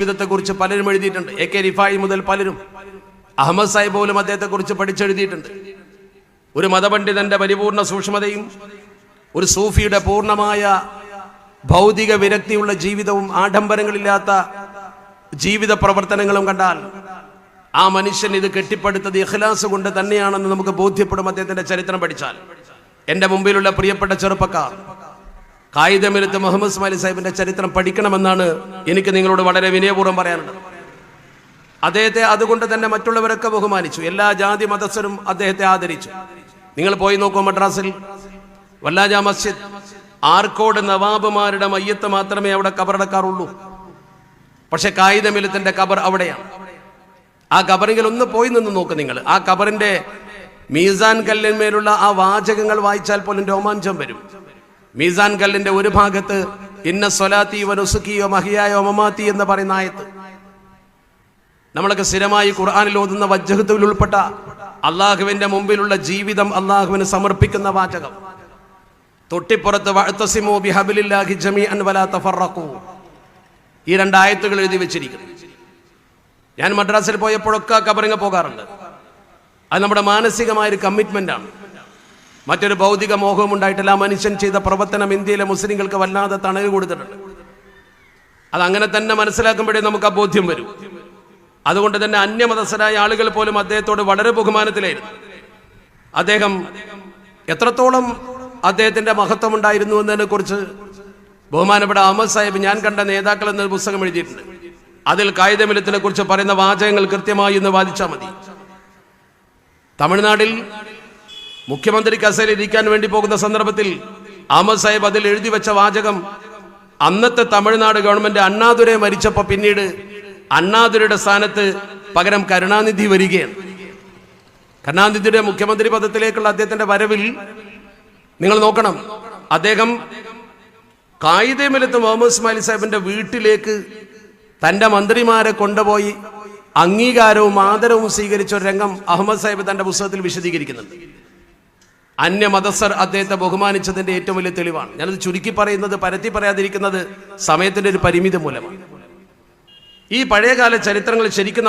ജീവിതത്തെക്കുറിച്ച് പലരും എഴുതിയിട്ടുണ്ട്. എ കെ റിഫായി മുതൽ പലരും. അഹമ്മദ് സാഹിബ് പോലും അദ്ദേഹത്തെക്കുറിച്ച് പഠിച്ചെഴുതിയിട്ടുണ്ട്. ഒരു മതപണ്ഡിതന്റെ പരിപൂർണ സൂക്ഷ്മതയും ഒരു സൂഫിയുടെ പൂർണമായ ഭൗതിക വിരക്തിയുള്ള ജീവിതവും ആഡംബരങ്ങളില്ലാത്ത ജീവിത പ്രവർത്തനങ്ങളും കണ്ടാൽ ആ മനുഷ്യൻ ഇത് കെട്ടിപ്പടുത്തത് ഇഖ്ലാസ് കൊണ്ട് തന്നെയാണെന്ന് നമുക്ക് ബോധ്യപ്പെടും അദ്ദേഹത്തിന്റെ ചരിത്രം പഠിച്ചാൽ. എന്റെ മുമ്പിലുള്ള പ്രിയപ്പെട്ട ചെറുപ്പക്കാർ കായികമിരുത്ത് മുഹമ്മദ് സ്മാലി സാഹിബിന്റെ ചരിത്രം പഠിക്കണമെന്നാണ് എനിക്ക് നിങ്ങളോട് വളരെ വിനയപൂർവം പറയാനുള്ളത്. അദ്ദേഹത്തെ അതുകൊണ്ട് തന്നെ മറ്റുള്ളവരൊക്കെ ബഹുമാനിച്ചു. എല്ലാ ജാതി മതസ്ഥരും അദ്ദേഹത്തെ ആദരിച്ചു. നിങ്ങൾ പോയി നോക്കൂ മദ്രാസിൽ. വല്ലാജ മസ്ജിദ്. ആർക്കോട് നവാബുമാരുടെ മയ്യത്ത് മാത്രമേ അവിടെ കബറടക്കാറുള്ളൂ. പക്ഷെ കായികമിലത്തിന്റെ കബർ അവിടെയാണ്. ആ കബറിങ്കിൽ ഒന്ന് പോയി നിന്ന് നോക്ക് നിങ്ങൾ. ആ കബറിന്റെ മീസാൻ കല്ലിന്മേലുള്ള ആ വാചകങ്ങൾ വായിച്ചാൽ പോലും രോമാഞ്ചം വരും. മീസാൻ കല്ലിന്റെ ഒരു ഭാഗത്ത് ഇന്ന സ്വലാത്തി വനുസുക്കിയോ മഹിയായോ മമാത്തി എന്ന് പറയുന്ന ആയത്ത്. നമ്മളൊക്കെ സ്ഥിരമായി ഖുർആാനിൽ ഓതുന്ന വജ്ജഹത്തിൽ ഉൾപ്പെട്ട അള്ളാഹുവിന്റെ മുമ്പിലുള്ള ജീവിതം അള്ളാഹുവിന് സമർപ്പിക്കുന്ന വാചകം. തൊട്ടിപ്പുറത്ത് വഅ്തസിമൂ ബിഹബിലില്ലാഹി ജമീഅൻ വലാ തഫറഖൂ. ഈ രണ്ടായത്തുകൾ എഴുതി വെച്ചിരിക്കുന്നു. ഞാൻ മദ്രാസിൽ പോയപ്പോഴൊക്കെ കബറിങ്ങ് പോകാറുണ്ട്. അത് നമ്മുടെ മാനസികമായ ഒരു കമ്മിറ്റ്മെന്റ് ആണ്. മറ്റൊരു ഭൗതിക മോഹവും ഉണ്ടായിട്ടില്ല. മനുഷ്യൻ ചെയ്ത പ്രവർത്തനം ഇന്ത്യയിലെ മുസ്ലിങ്ങൾക്ക് വല്ലാതെ തണൽ കൊടുത്തിട്ടുണ്ട്. അത് അങ്ങനെ തന്നെ മനസ്സിലാക്കുമ്പോഴേ നമുക്ക് ആ ബോധ്യം വരും. അതുകൊണ്ട് തന്നെ അന്യമതസ്ഥരായ ആളുകൾ പോലും അദ്ദേഹത്തോട് വളരെ ബഹുമാനത്തിലായിരുന്നു. അദ്ദേഹം എത്രത്തോളം അദ്ദേഹത്തിന്റെ മഹത്വം ഉണ്ടായിരുന്നു എന്നതിനെ കുറിച്ച് ബഹുമാനപ്പെട്ട അഹമ്മദ് സാഹിബ് ഞാൻ കണ്ട നേതാക്കൾ എന്ന പുസ്തകം എഴുതിയിട്ടുണ്ട്. അതിൽ കായികമിലത്തിനെ കുറിച്ച് പറയുന്ന വാചകങ്ങൾ കൃത്യമായി ഇന്ന് വാദിച്ചാൽ മതി. തമിഴ്നാട്ടിൽ മുഖ്യമന്ത്രി കസേരയിരിക്കാൻ വേണ്ടി പോകുന്ന സന്ദർഭത്തിൽ അഹമ്മദ് സാഹിബ് അതിൽ എഴുതി വെച്ച വാചകം അന്നത്തെ തമിഴ്നാട് ഗവൺമെന്റ് അണ്ണാദുരെ മരിച്ചപ്പോൾ പിന്നീട് അണ്ണാദുരയുടെ സ്ഥാനത്ത് പകരം കരുണാനിധി വരികയാണ്. കരുണാനിധിയുടെ മുഖ്യമന്ത്രി പദത്തിലേക്കുള്ള അദ്ദേഹത്തിന്റെ വരവിൽ നിങ്ങൾ നോക്കണം. അദ്ദേഹം കായികമിലത്ത് മുഹമ്മദ് ഇസ്മായിൽ സാഹിബിന്റെ വീട്ടിലേക്ക് തന്റെ മന്ത്രിമാരെ കൊണ്ടുപോയി അംഗീകാരവും ആദരവും സ്വീകരിച്ച ഒരു രംഗം അഹമ്മദ് സാഹിബ് തന്റെ പുസ്തകത്തിൽ വിശദീകരിക്കുന്നുണ്ട്. അന്യമതസ്ഥർ അദ്ദേഹത്തെ ബഹുമാനിച്ചതിന്റെ ഏറ്റവും വലിയ തെളിവാണ്. ഞാനത് ചുരുക്കി പറയുന്നത് പരത്തി പറയാതിരിക്കുന്നത് സമയത്തിന്റെ ഒരു പരിമിതി മൂലമാണ്. ഈ പഴയകാല ചരിത്രങ്ങൾ ശരിക്കും നമുക്ക്